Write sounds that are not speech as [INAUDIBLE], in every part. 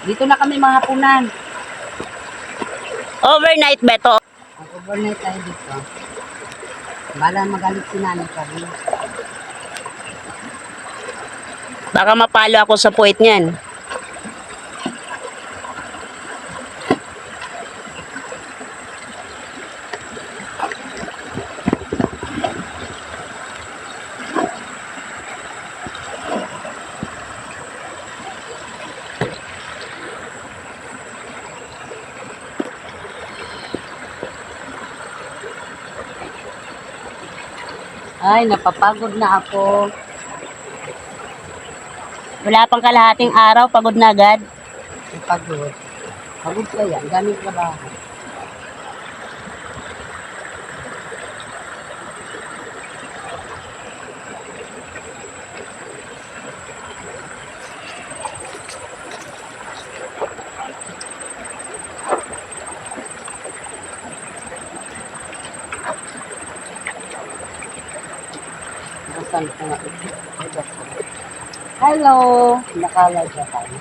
Dito na kami mga hapunan. Overnight ba to? Mag-overnight tayo dito. Bala magalit si nanay rin. Baka mapalo ako sa puwit niyan. Ay, napapagod na ako. Wala pang kalahating araw, pagod na agad. Napagod. Pagod kaya, ang daming trabaho. Nasaan ko nga ito? Hello! Nakalaga tayo.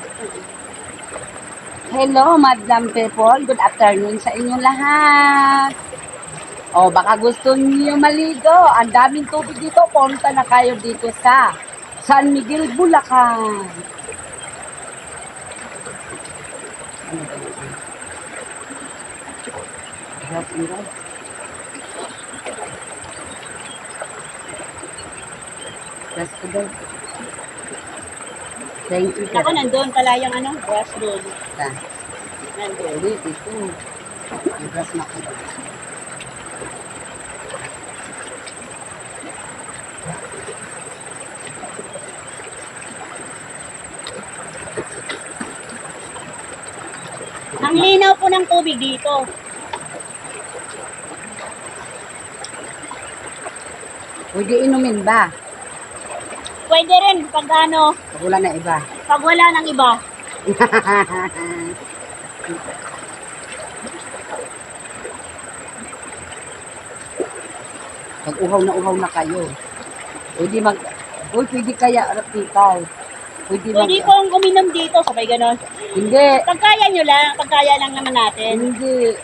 Hello, Madam People. Good afternoon sa inyong lahat. O, baka gusto niyo maligo. Ang daming tubig dito. Punta na kayo dito sa San Miguel, Bulacan. Ano ba yun? Drop and Let's go. Thank you. Ako nandun, kalayang ano, brush road. Ah. Nandun. Hindi, dito. Ibras na ko. Ang linaw po ng tubig dito. Pwede inumin ba? Pwede rin pag ano, Pag wala na iba. pag wala ng iba. [LAUGHS] Pag uhaw na uhaw na kayo. Pwede mag... Uy, pwede kaya rapitaw. Pwede mag... Pwede kong uminom dito, sabay ganon. Hindi. Pagkaya nyo lang, pagkaya lang naman natin. Hindi.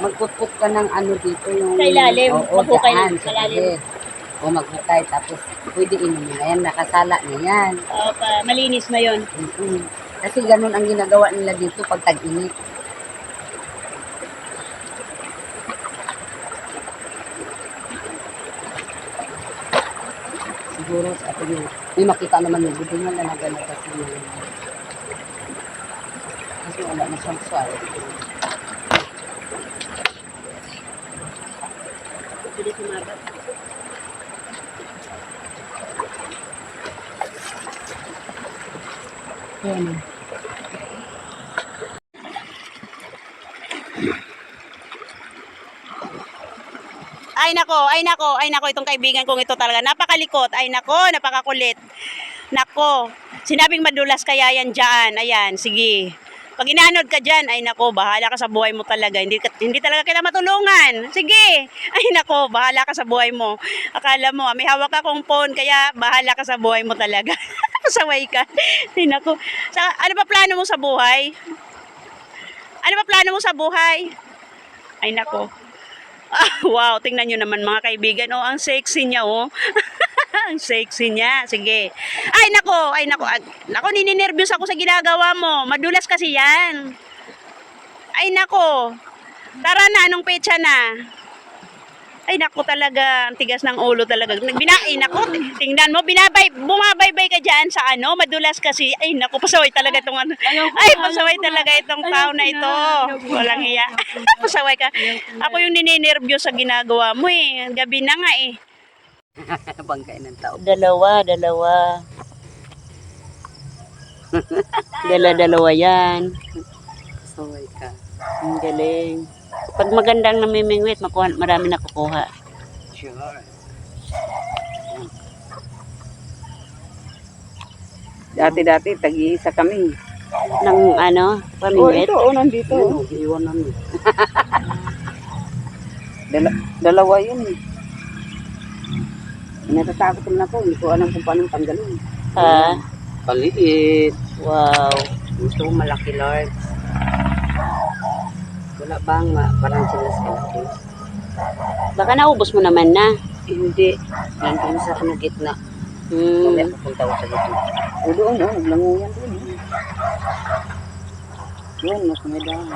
Magpuput ka ng ano dito yung... Sa ilalim. Oo, sa sa ilalim. O maghukay. Tapos pwede inumin na yan. Nakasala na yan. Pa- malinis na yon. Mm-mm. Kasi ganun ang ginagawa nila dito pag tag-init. Siguro sa atin yung, may makita naman yung niya na nagana kasi yung, kasi wala na siyang swal. Yan. Ay nako, ay nako, ay nako, itong kaibigan kong ito talaga, napakalikot, ay nako, napakakulit. Nako, sinabing madulas kaya yan dyan, ayan, sige. Pag inanod ka dyan, ay nako, bahala ka sa buhay mo talaga, hindi, hindi talaga kita matulungan. Sige, [LAUGHS] ay nako, bahala ka sa buhay mo. Akala mo, ah, may hawak akong phone, kaya bahala ka sa buhay mo talaga. [LAUGHS] Pasaway ka. [LAUGHS] Ay nako, sa, ano ba plano mo sa buhay? Ano ba plano mo sa buhay? Ay nako. Ah, [LAUGHS] wow, tingnan nyo naman mga kaibigan. Oh, ang sexy niya, oh. [LAUGHS] ang sexy niya. Sige. Ay, nako, ay, nako. Ag- Nako, nininervyos ako sa ginagawa mo. Madulas kasi yan. Ay, nako. Tara na, anong pecha na? Ay, nako talaga. Ang tigas ng ulo talaga. Bina, ay, nako, tingnan mo. Binabay, bumabaybay ka dyan sa ano. Madulas kasi. Ay, nako, pasaway talaga itong ano. Ay, pasaway talaga itong tao na ito. Walang hiya. [LAUGHS] pasaway ka. Ako yung nininervyos sa ginagawa mo eh. Gabi na nga eh. [LAUGHS] Bangkay ng tao. Dalawa, dalawa. [LAUGHS] Dala-dalawa yan. Saway ka. Ang galing. Pag magandang namimingwit, makuha, marami nakukuha. Sure. Dati-dati, tag-iisa kami. Ng ano, Oh, pamingwit. ito, oh, nandito. Oo, iwan namin. [LAUGHS] Dala, dalawa yun eh. Natatakot naman ako, hindi ko alam kung paano tanggalin. Ha? Paliit. Wow. Gusto ko malaki large. Wala bang parang sila sa kalaki? Baka naubos mo naman na. Hindi. Nandun sa ano gitna. Hmm. Mamaya pupunta ko sa gitna. O doon, oh, naglanguyan doon. Doon, mas may dahon.